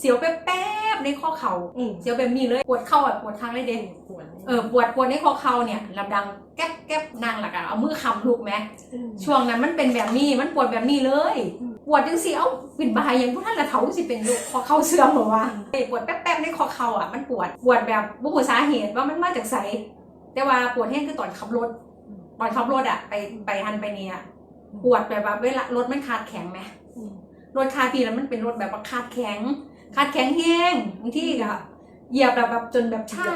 เสียวแป๊บๆในข้อเข่าอืมเสียวแบบนี้เลยปวดเข่าอะปวดครั้งเลยเด่นปวดเออปวดปวดในข้อเข่าเนี่ยลำดังแก๊บแก๊บนางหลักอะเอามือคำลูกไหมมช่วงนั้นมันเป็นแบบนี้มันปวดแบบนี้เลยอืมปวดจังสิเอ้าปิดบายยังพวกท่านละเถาสิเป็นลูกคอเข่าเสื่อมเหรอวะเอ้ยปวดแป๊บๆในคอเข่าอะมันปวดปวดแบบบุหูสาเหตุว่ามันมาจากไสแต่ว่าปวดแห้งคือตอนขับรถตอนขับรถอะไปไปทันไปเนี่ยปวดแบบว่าเวลารถมันขาดแข็งไหมอืมรถคาปีแล้วมันเป็นรถแบบว่าคาดแข็ง คาดแข็งแห้งบางที่ก็เหยียบแบบแบบจนแบบชา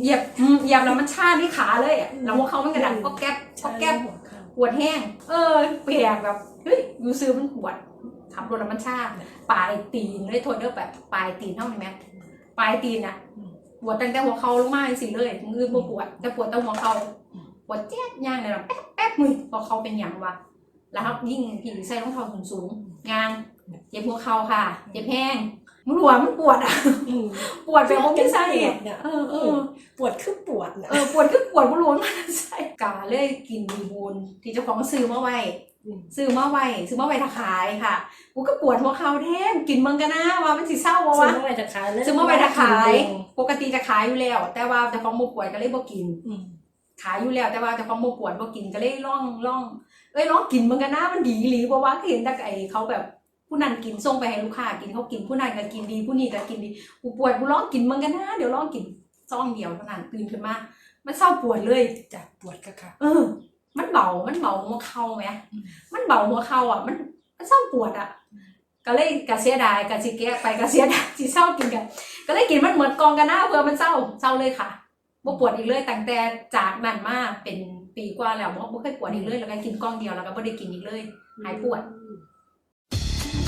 เหยียบอืมเหยียบแล้วมันชาที่ขาเลยอะแล้วหัวเขามันกระดังก็แก๊บก็แก๊บหัวเข่าปวดแห้ง เออเปียกแบบเฮ้ยยูซื้อมันปวดขับรถแล้วมันชาปลายตีนเลยโทษเด้อแบบปลายตีนเท่านี้ไหมปลายตีนอะปวดตั้งแต่หัวเข่าลงมาสิเลยมือบ่ปวดแต่ปวดแต่หัวเข่าปวดแจ๊ดย่างเลยแบบแป๊บแป๊บมือพอเขาเป็นอย่างวะแล้วครับยิ่งผีใส่รองเท้าสูงสูงๆงานเจ็บหัวเข่าค่ะ เจ็บแห้ง มันหัวมันปวดอะอืมปวดแบบว่าไม่ใช่ปวอะดเนี่ยเออเออปวดคือปวดนะเออปวดคือปวดบ่รู้ว่ามันใช่กาเลยกินดีบูนที่เจ้าของซื้อมาไว้มซื้อมาไว้ซื้อมาไว้ถ้าขายค่ะกูก็ปวดหัวเข่าแท้งกินมึงกันนะว่ามันสิเศร้าวะซื้อวะมาไว้จะขายแล้วซื้อมาไว้ถ้าขาย ปกติจะขายอยู่แล้ว แต่ว่าเจ้าของบ่ปวดก็เลยบ่กินอืมขายอยู่แล้วแต่ว่าเจ้าของบ่ปวดบ่กินก็เลยล่องล่องเอ้ยลองกินมึงกันนะมันดีอีหรือบ่ว่าเห็นแต่ไอ้เขาแบบ ผู้นั้นกินส่งไปให้ลูกค้ากินเขากินผู้นั้นก็กินดีผู้นี้ก็กินดีกูปวดกูลองกินมึงกันนะเดี๋ยวลองกินซองเดียวเท่านั้นตื่นขึ้นมา มันเศร้าปวดเลยจากปวดก็ค่ะ เออ มันเบา มันเบาหัวเข่าไหมอืมมันเบาหัวเข่าอะ มันมันเศร้าปวดอะ ก็เลยกะเสียดายกะสิแก้ไปกะเสียดายสิเศร้ากินกัน ก็เลยกินมันเหมือนกองกันหน้าเพื่อมันเศร้าเศร้าเลยค่ะบ่ปวดอีกเลยตั้งแต่จากนั้นมาเป็นปีกว่าแล้วบ่บ่เคยปวดอีกเลยแล้วก็กินกล้องเดียวแล้วก็บ่ได้กินอีกเลยหายปวด